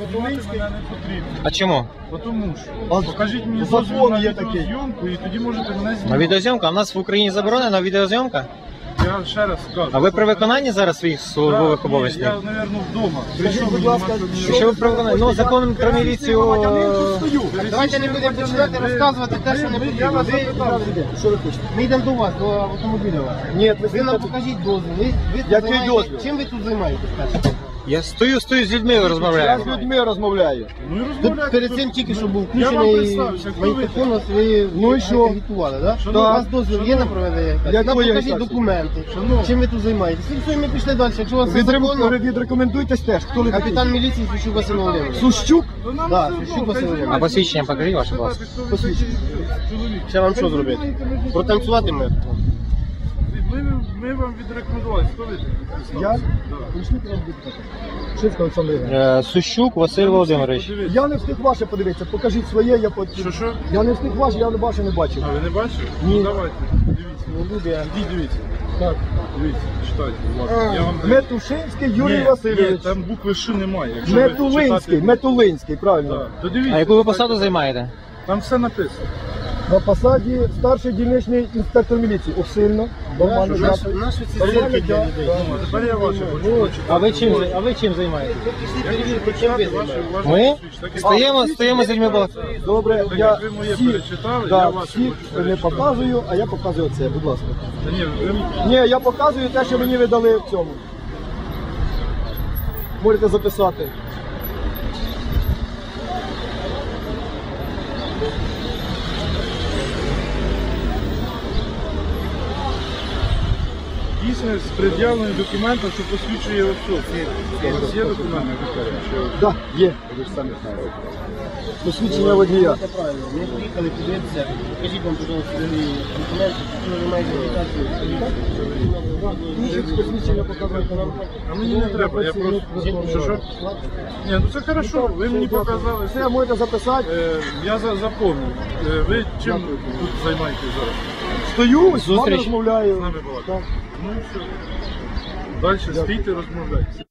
Метулинський. мене не потрібно. А чому? Бо Тому що. А Покажіть мені закон дозвіл на є такий. відеозйомку, і тоді можете мене На знімати. відеозйомка? А в нас в Україні заборонена відеозйомка? Я ще раз скажу. А ви при виконанні зараз своїх службових обов'язків? Я, мабуть, вдома. Скажіть, будь ласка, що що Якщо ви при виконанні, ну закон про міліцію. Давайте не будемо починати розказувати те, що не потрібно. Ви, Що ви хочете? ми йдемо до вас, до автомобіля. Ні, ви Ви нам покажіть дозвіл. Ви, ви тут Який займаєтесь- дозвіл? Чим ви тут займаєтесь? перше? Я стою, стою з людьми Я розмовляю. з людьми розмовляю. Ну і Тут розмовляйте. перед цим тільки що був Я вам включений представився, хто ви магнітофон, ось ви Ну і що? агітували, да? Шановний, У вас дозвіл є на проведення? Якої Нам покажіть агітації? документи. Шановний. Чим ви тут займаєтесь? І все, і ми пішли далі. Якщо у вас все законно, Відрекомендуйтесь теж. Хто ви капітан міліції Сущук Василь Володимирович. Сущук? Ну, нам Да, все Сущук Василь хай Володимирович. А посвідчення покажіть ваше, будь ласка. Хто ви Посвідчення. такий чоловік? Ще вам що зробити? Протанцювати ми? Ми, ми вам відрекомендували. Хто ви? Я? Шивка Олександр Ігорович. Е, Сущук Василь Володимирович. Подивіться. Я не встиг ваше подивитися. Покажіть своє, я по... Що, що? Я не встиг ваше, я ваше не бачив. А ви не бачите? Ні. Ну давайте, дивіться. Не буде. Ідіть, дивіться. Так. Дивіться, читайте, будь ласка. Я вам Метушинський Юрій Ні, Васильович. Ні, там букви Ш немає. Якщо ви Метулинський, читати- Метулинський, правильно. Так. То дивіться. А яку ви посаду займаєте? Там все написано. На посаді старший дільничний інспектор міліції. О, сильно. Нормально, дякую. наші ці Нормально, зірки для дякую. людей. А тепер я ваше хочу. А ви чим, а ви чим ви. Ми стоїмо, стоїмо з людьми балакаємо. Добре, я як ви моє всі, перечитали, я ваше всі хочу не перечитати. показую, а я показую це, будь ласка. Та ні, ви Ні, я показую те, що мені видали в цьому. Можете записати. Дійсно з пред'явленим документом, що посвідчує особу. У вас є документи? Так, є. Посвідчення водія. Це правильно. Ми приїхали подивитися. Покажіть нам, будь ласка, документи, що ви маєте. Посвідчення показуєте нам. А мені не треба, я просто... Що, що? Ні, ну це хорошо, ви мені показали. Все, можете записати. Е, Я за- запомнив. Е, Ви чим тут займаєтесь зараз? Стою, з вами Зустріч. З розмовляю. нами була. Так. Ну все. Далі стійте, розмовляйте.